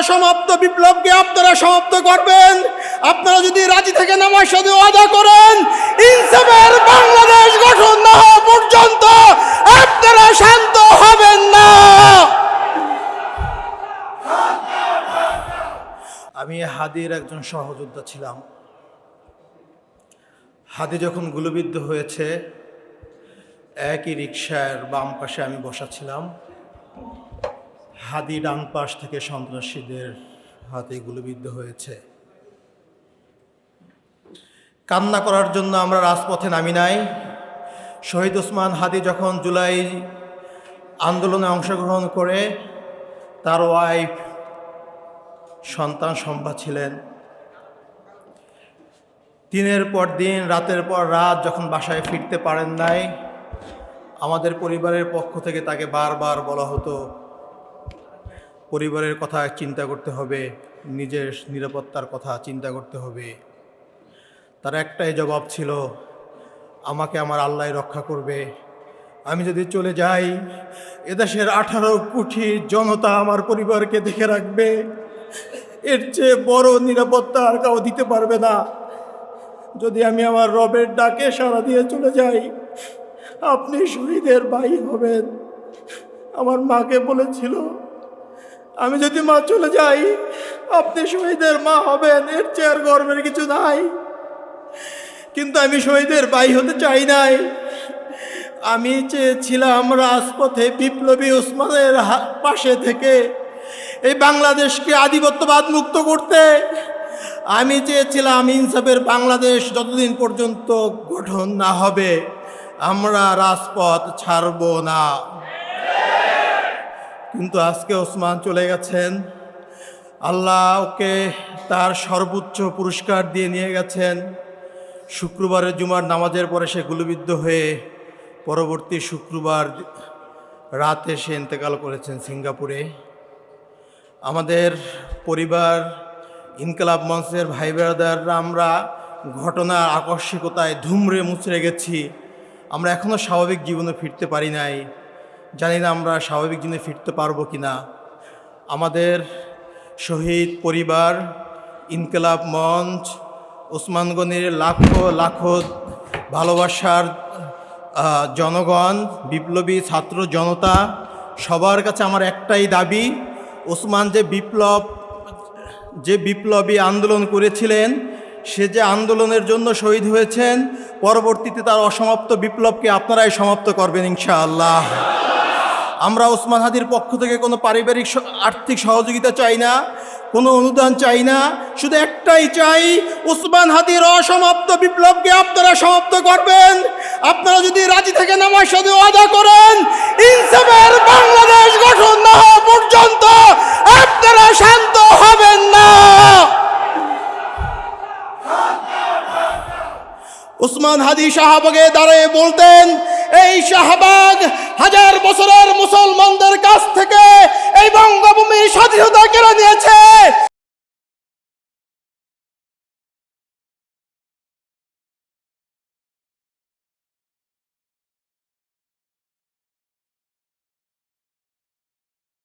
অসমাপ্ত বিপ্লবকে আপনারা সমাপ্ত করবেন। আপনারা যদি রাজি থেকে নামার সাথে ওয়াদা করেন, ইনসাফের বাংলাদেশ গঠন না হওয়া পর্যন্ত আপনারা শান্ত হবেন না। আমি হাদির একজন সহযোদ্ধা ছিলাম। হাদি যখন গুলিবিদ্ধ হয়েছে, একই রিক্সার বাম পাশে আমি বসা ছিলাম। হাদি ডান পাশ থেকে সন্ত্রাসীদের হাতে গুলিবিদ্ধ হয়েছে। কান্না করার জন্য আমরা রাজপথে নামি নাই। শহীদ ওসমান হাদি যখন জুলাই আন্দোলনে অংশগ্রহণ করে, তার ওয়াইফ সন্তান সম্ভা ছিলেন। দিনের পর দিন, রাতের পর রাত যখন বাসায় ফিরতে পারেন নাই, আমাদের পরিবারের পক্ষ থেকে তাকে বারবার বলা হতো পরিবারের কথা চিন্তা করতে হবে, নিজের নিরাপত্তার কথা চিন্তা করতে হবে। তার একটাই জবাব ছিল, আমাকে আমার আল্লাহ রক্ষা করবে। আমি যদি চলে যাই, এদেশের আঠারো কোটি জনতা আমার পরিবারকে দেখে রাখবে। এর চেয়ে বড় নিরাপত্তা আর কাউ দিতে পারবে না। যদি আমি আমার রবের ডাকে সারা দিয়ে চলে যাই, আপনি শহীদের ভাই হবেন। আমার মাকে বলেছিল আমি যদি মা চলে যাই, আপনি শহীদের মা হবেন, এর চেয়ে আর গর্বের কিছু নাই। কিন্তু আমি শহীদের বাই হতে চাই নাই। আমি চেয়েছিলাম রাজপথে বিপ্লবী ওসমানের হা- পাশে থেকে এই বাংলাদেশকে আধিপত্যবাদ মুক্ত করতে। আমি চেয়েছিলাম ইনসাফের বাংলাদেশ যতদিন পর্যন্ত গঠন না হবে, আমরা রাজপথ ছাড়ব না। কিন্তু আজকে ওসমান চলে গেছেন। আল্লাহ ওকে তার সর্বোচ্চ পুরস্কার দিয়ে নিয়ে গেছেন। শুক্রবারের জুমার নামাজের পরে সে গুলিবিদ্ধ হয়ে পরবর্তী শুক্রবার রাতে সে ইন্তেকাল করেছেন সিঙ্গাপুরে। আমাদের পরিবার, ইনকালাব মঞ্চের ভাই ব্রাদাররা, আমরা ঘটনার আকস্মিকতায় ধুমরে মুচড়ে গেছি। আমরা এখনও স্বাভাবিক জীবনে ফিরতে পারি নাই। জানি না আমরা স্বাভাবিক জীবনে ফিরতে পারব কি না। আমাদের শহীদ পরিবার, ইনকলাব মঞ্চ ওসমানগণের লাখো লাখো ভালোবাসার জনগণ, বিপ্লবী ছাত্র জনতা, সবার কাছে আমার একটাই দাবি, ওসমান যে বিপ্লব, যে বিপ্লবী আন্দোলন করেছিলেন, সে যে আন্দোলনের জন্য শহীদ হয়েছেন, পরবর্তীতে তার অসমাপ্ত বিপ্লবকে আপনারাই সমাপ্ত করবেন ইনশাআল্লাহ। আমরা ওসমান হাদির পক্ষ থেকে কোনো পারিবারিক আর্থিক সহযোগিতা চাই না, কোনো অনুদান চাই না, শুধু একটাই চাই, ওসমান হাদির অসমাপ্ত বিপ্লবকে আপনারা সমাপ্ত করবেন। আপনারা যদি রাজি থেকে নামার সাথে ওয়াদা করেন, ইনসাফের বাংলাদেশ গঠন না হওয়া পর্যন্ত আপনারা শান্ত হবেন না। উসমান হাদি শাহবাগে দাঁড়িয়ে বলতেন এই শাহবাগ হাজার বছরের মুসলমানদের কাছ থেকে এই বঙ্গভূমির স্বাধীনতা কেড়ে নিয়েছে।